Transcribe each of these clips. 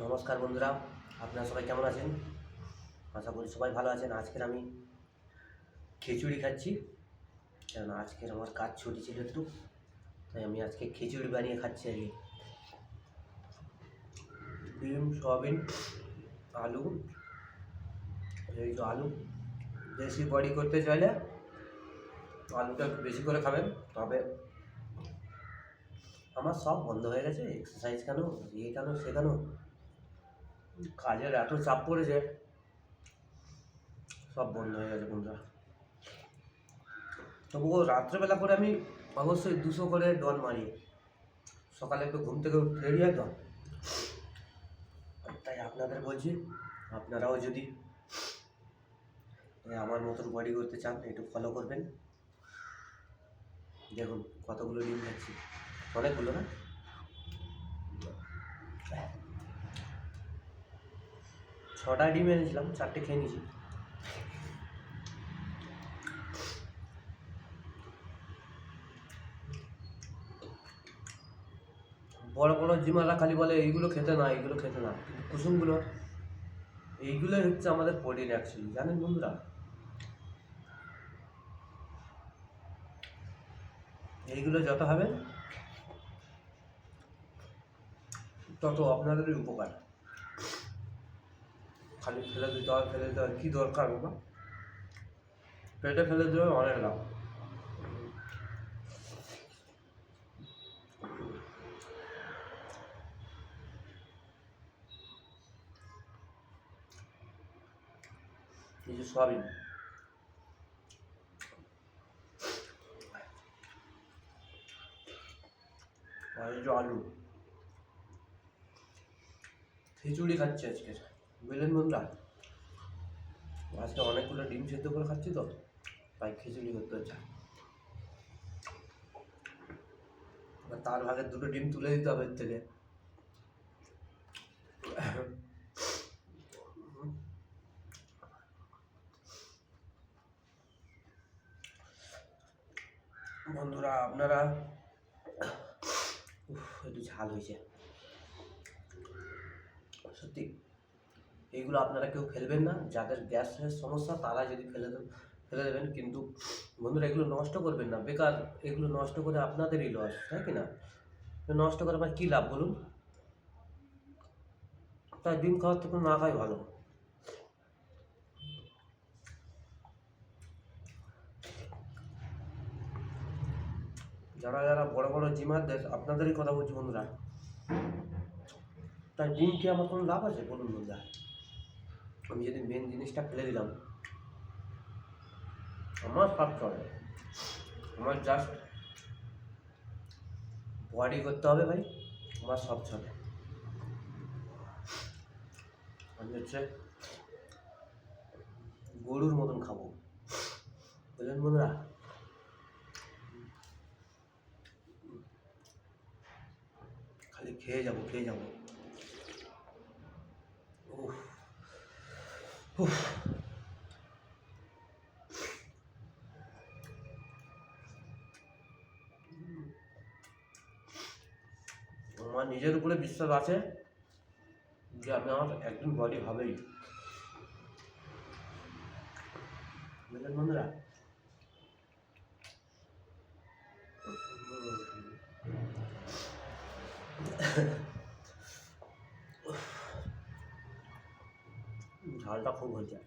নমস্কার বন্ধুরা, আপনারা সবাই কেমন আছেন? আশা করি সবাই ভালো আছেন। আজকের আমি খিচুড়ি খাচ্ছি। কেননা আজকের আমার কাজ ছুটি ছিল একটু, তাই আমি আজকে খিচুড়ি বানিয়ে খাচ্ছি কি ডিম, সয়াবিন, আলু, এই তো আলু বেশি বডি করতে চাইলে আলুটা একটু বেশি করে খাবেন, তবে আমার সব বন্ধ হয়ে গেছে। এক্সারসাইজ কেন ইয়ে কেন, সে কেন? কাজের এত চাপ পড়েছে, সব বন্ধ হয়ে গেছে বন্ধুরা। তবুও রাত্রেবেলা করে আমি অবশ্যই দুশো করে ডন মারি। সকালে একটু ঘুম থেকে ফেরি তো তাই আপনাদের বলছি, আপনারাও যদি আমার মতন বডি করতে চান, একটু ফলো করবেন। দেখুন কতগুলো ডিম খাচ্ছি। অনেকগুলো না? ছটা ডিম এনেছিলাম, চারটে খেয়ে নিয়েছি। বড় বড় জিমারা খালি বলে, এইগুলো খেতে না, এইগুলো খেতে না। কিন্তু কুসুমগুলো, এইগুলোই হচ্ছে আমাদের প্রোটিন অ্যাকচুয়ালি জানেন বন্ধুরা? এইগুলো যত হবে, তত আপনাদেরই উপকার। খালি ফেলে দিতে হয়, ফেলে দিতে হয়। কী দরকার বাবা? পেটে ফেলে দিলে অনেক লাভ। যে সয়াবিন। আর আলু। খিচুড়ি খাচ্ছি আজকে। বুঝলেন বন্ধুরা? আজকে অনেকগুলো ডিম সেদ্ধ করে খাচ্ছি তো, তাই খিচুড়ি করতে হচ্ছে। তার ভাগের দুটো ডিম তুলে দিতে হবে এর থেকে। বন্ধুরা, আপনারা একটু ঝাল হয়েছে। সত্যি এইগুলো আপনারা কেউ ফেলবেন না। যাদের গ্যাসের সমস্যা তারা যদি ফেলে ফেলে দেবেন। কিন্তু বন্ধুরা, এগুলো নষ্ট করবেন না। বেকার, এগুলো নষ্ট করে আপনাদেরই লস তাই কি না? নষ্ট করে আবার কী লাভ বলুন? তাই ডিম খাওয়ার থেকে না খাই ভালো। যারা যারা বড় বড় জিমারদের, আপনাদেরই কথা বলছি বন্ধুরা। তাই ডিম কি আমার কোনো লাভ আছে? বলুন বন্ধুরা। আমি যদি মেন জিনিসটা ফেলে দিলাম, আমার সব চলে। আমার জাস্ট বডি করতে হবে ভাই, আমার সব চলে। আমি হচ্ছে গরুর মতন খাব। বুঝলেন বন্ধুরা? খালি খেয়ে যাব খেয়ে যাব উফ আমার নিজের উপরে বিশ্বাস আছে যে আমি আমার একদিন বডি হবেই। বন্ধুরা? ঝালটা খুব হয়েছে।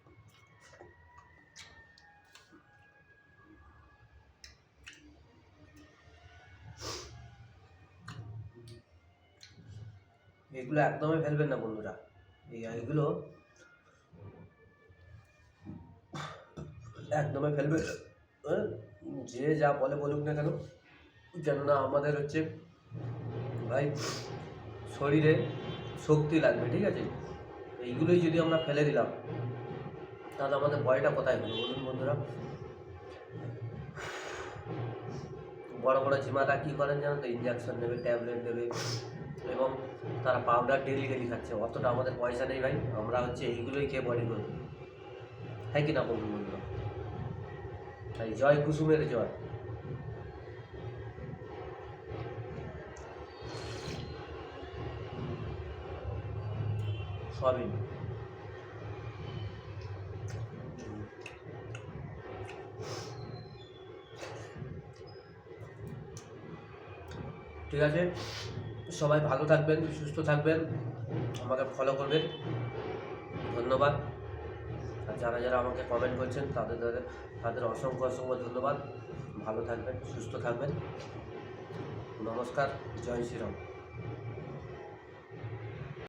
এগুলো একদমই ফেলবেন না বন্ধুরা। এগুলো একদমই ফেলবে না। যে যা বলে বলুক না কেন, কেননা আমাদের হচ্ছে ভাই শরীরে শক্তি লাগবে, ঠিক আছে? এইগুলোই যদি আমরা ফেলে দিলাম, তাহলে আমাদের ভয়টা কোথায় হলো বলুন বন্ধুরা। বড় বড় জিমাটা কী করেন জানো তো? ইঞ্জেকশন নেবে ট্যাবলেট দেবে এবং তারা পাউডার ডেলি ডেলি খাচ্ছে। অতটা আমাদের পয়সা নেই ভাই। আমরা হচ্ছে এইগুলোই খেয়ে বডি করব। হ্যাঁ কি না বলুন বন্ধুরা? তাই জয় কুসুমের জয়। সয়াবিন ঠিক আছে? সবাই ভালো থাকবেন, সুস্থ থাকবেন, আমাকে ফলো করবেন। ধন্যবাদ। আর যারা যারা আমাকে কমেন্ট করছেন, তাদের তাদের তাদের অসংখ্য অসংখ্য ধন্যবাদ। ভালো থাকবেন, সুস্থ থাকবেন। নমস্কার, জয় শ্রীরাম।